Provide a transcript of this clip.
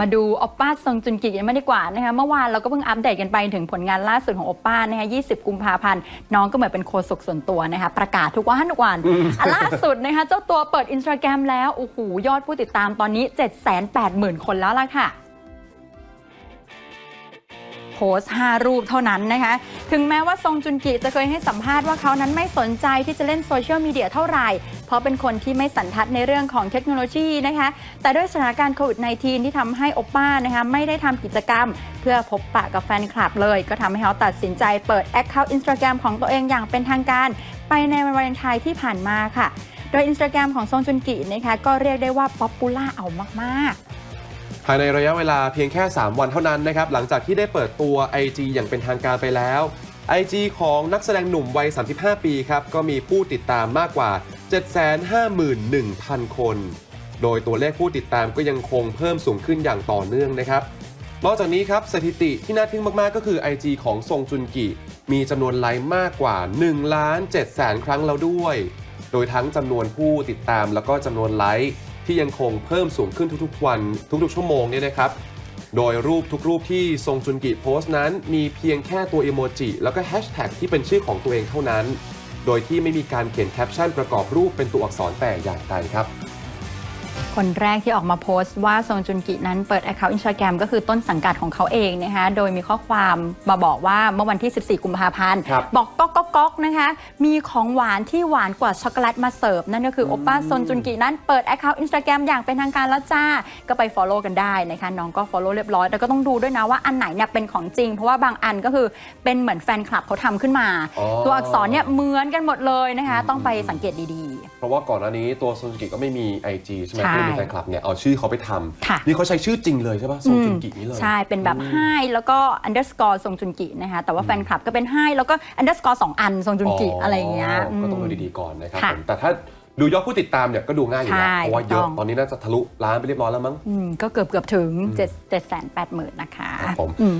มาดูอปป้าซงจุนกิกันมาดีกว่านะคะเมื่อวานเราก็เพิ่งอัปเดตกันไปถึงผลงานล่าสุดของอปป้านะคะ20 กุมภาพันธ์น้องก็เหมือนเป็นโคศกส่วนตัวนะคะประกาศทุกวันทุกวันล่าสุดนะคะเจ้าตัวเปิดอินสตาแกรมแล้วโอ้โหยอดผู้ติดตามตอนนี้ 780,000 คนแล้วล่ะค่ะ โพสต์ 5 รูปเท่านั้นนะคะ ถึงแม้ว่าซงจุนกิจะเคยให้สัมภาษณ์ว่าเขานั้นไม่สนใจที่จะเล่นโซเชียลมีเดียเท่าไหร่ เพราะเป็นคนที่ไม่สันทัดในเรื่องของเทคโนโลยีนะคะ แต่ด้วยสถานการณ์โควิด -19 ที่ทำให้โอป้านะคะไม่ได้ทำกิจกรรม เพื่อพบปะกับแฟนคลับเลย ก็ทำให้เขาตัดสินใจเปิดแอคเคาท์อินสตาแกรมของตัวเองอย่างเป็นทางการ ไปในวันวาเลนไทน์ที่ผ่านมาค่ะ โดยอินสตาแกรมของซงจุนกินะคะก็เรียกได้ว่าป๊อปปูล่าเอามากๆ ภายในระยะเวลาเพียงแค่ 3 วันเท่านั้นนะครับ หลังจากที่ได้เปิดตัว IG อย่างเป็นทางการไปแล้ว IG ของนักแสดงหนุ่มวัย 35 ปีครับ ก็มีผู้ติดตามมากกว่า 751,000 คน โดยตัวเลขผู้ติดตามก็ยังคงเพิ่มสูงขึ้นอย่างต่อเนื่องนะครับ นอกจากนี้ครับสถิติที่น่าทึ่งมากๆ ก็คือ IG ของซงจุนกิมีจำนวนไลค์มากกว่า1ล้าน7แสนครั้งแล้วด้วย โดยทั้งจำนวนผู้ติดตามแล้วก็จำนวนไลค์ ที่ยังคงเพิ่มสูงขึ้นทุกๆวัน ทุกๆชั่วโมงเนี่ยนะครับ โดยรูปทุกรูปที่ทรงจุนกิโพสต์นั้น มีเพียงแค่ตัวอีโมจิแล้วก็แฮชแท็กที่เป็นชื่อของตัวเองเท่านั้น โดยที่ไม่มีการเขียนแคปชั่นประกอบรูปเป็นตัวอักษรแต่อย่างใดครับ คนแรกที่ออกมาโพสต์ว่าซงจุนกินั้นเปิด Account Instagram ก็คือต้นสังกัดของเขาเองนะคะโดยมีข้อความมาบอกว่าเมื่อวันที่ 14 กุมภาพันธ์ครับบอกก๊อกก๊อกก๊อกนะคะมีของหวานที่หวานกว่าช็อกโกแลตมาเสิร์ฟ นั่นก็คือโอป้าซงจุนกินั้นเปิด Account Instagram อย่างเป็นทางการแล้วจ้า ก็ไป Follow กันได้นะคะน้องก็ Follow เรียบร้อยแต่ก็ต้องดูด้วยนะว่าอันไหนเนี่ยเป็นของจริง เพราะว่าบางอันก็คือเป็นเหมือนแฟนคลับเขาทำขึ้นมาอ๋อตัวอักษรเนี่ยเหมือนกันหมดเลยนะคะต้องไปสังเกตดีๆ เพราะว่าก่อนหน้านี้ตัวซงจุนกิก็ไม่มี IG ใช่ไหมใช่ที่มีแฟนคลับเนี่ยเอาชื่อเขาไปทค่ะำนี่เขาใช้ชื่อจริงเลยใช่ปะซงจุนกินี่เลย ใช่ เป็นแบบไฮแล้วก็ underscore ทรงจุนกินะคะ แต่ว่าแฟนคลับก็เป็นไฮแล้วก็ underscore สองอันทรงจุนกิอะไรอย่างเงี้ย ก็ต้องดูมดีๆก่อนนะครับค่ะผมแต่ถ้าดูยอดผู้ติดตามเนี่ยก็ดูง่ายอยู่แล้วใช่เพราะว่าเยอะถูกต้องตอนนี้น่าจะทะลุล้านไปเรียบร้อยแล้วมั้งอืมก็เกือบเกือบถึง7 7 8 0 0 0 0นะคะครับผมอืม